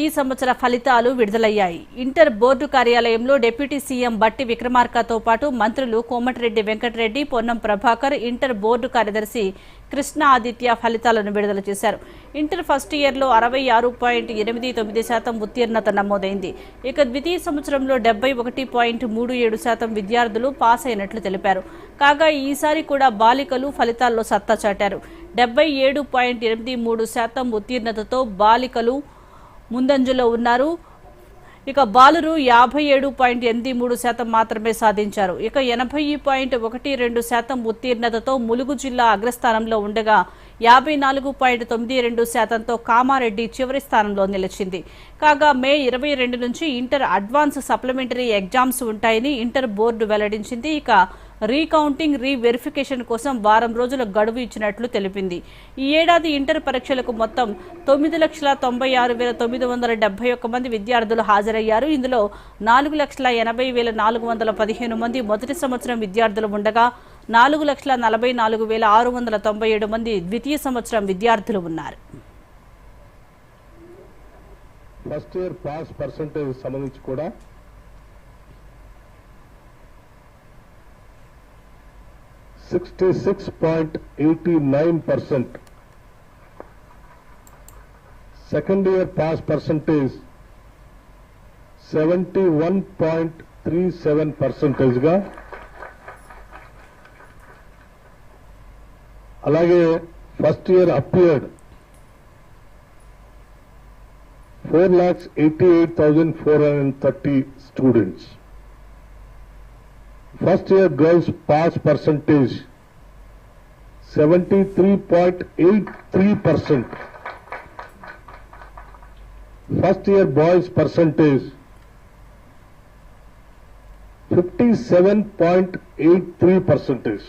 ఈ సంవత్సర ఫలితాలు విడుదలయ్యాయి. ఇంటర్ బోర్డు కార్యాలయంలో డిప్యూటీ సీఎం బట్టి విక్రమార్కతో పాటు మంత్రులు కోమటిరెడ్డి వెంకటరెడ్డి పొన్నం ప్రభాకర్ ఇంటర్ బోర్డు కార్యదర్శి కృష్ణ ఆదిత్య ఫలితాలను విడుదల చేశారు. ఇంటర్ ఫస్ట్ ఇయర్లో అరవై ఆరు పాయింట్ ఎనిమిది తొమ్మిది శాతం ఉత్తీర్ణత నమోదైంది. ఇక ద్వితీయ సంవత్సరంలో డెబ్బై ఒకటి పాయింట్ మూడు ఏడు శాతం విద్యార్థులు పాస్ అయినట్లు తెలిపారు. కాగా ఈసారి కూడా బాలికలు ఫలితాల్లో సత్తా చాటారు. డెబ్బై ఏడు పాయింట్ ఎనిమిది మూడు శాతం ఉత్తీర్ణతతో బాలికలు ముందంజలో ఉన్నారు. ఇక బాలురు యాభై ఏడు పాయింట్ ఎనిమిది మూడు శాతం మాత్రమే సాధించారు. ఇక ఎనభై పాయింట్ ఒకటి రెండు శాతం ఉత్తీర్ణతతో ములుగు జిల్లా అగ్రస్థానంలో ఉండగా యాభై నాలుగు పాయింట్ తొమ్మిది రెండు శాతంతో కామారెడ్డి చివరి స్థానంలో నిలిచింది. కాగా మే ఇరవై రెండు నుంచి ఇంటర్ అడ్వాన్స్ సప్లిమెంటరీ ఎగ్జామ్స్ ఉంటాయని ఇంటర్ బోర్డు వెల్లడించింది. ఇక రీకౌంటింగ్ రీవెరిఫికేషన్ కోసం వారం రోజుల గడువు ఇచ్చినట్లు తెలిపింది. ఈ ఏడాది ఇంటర్ పరీక్షలకు మొత్తం తొమ్మిది లక్షల తొంభై ఆరు వేల తొమ్మిది వందల డెబ్బై ఒక్క మంది విద్యార్థులు హాజరయ్యారు. ఇందులో నాలుగు లక్షల ఎనభై వేల నాలుగు వందల పదిహేను మంది మొదటి సంవత్సరం విద్యార్థులు ఉండగా నాలుగు లక్షల నలభై నాలుగు వేల ఆరు వందల తొంభై ఏడు మంది ద్వితీయ సంవత్సరం విద్యార్థులు ఉన్నారు. ఫస్ట్ ఇయర్ పాస్ పర్సంటేజ్ సంబంధించి కూడా 66.89 percent. Second year pass percentage 71.37 percentage ga. Alage first year appeared. 4,88,430 students. First year girls pass percentage 73.83%. First year boys percentage 57.83%.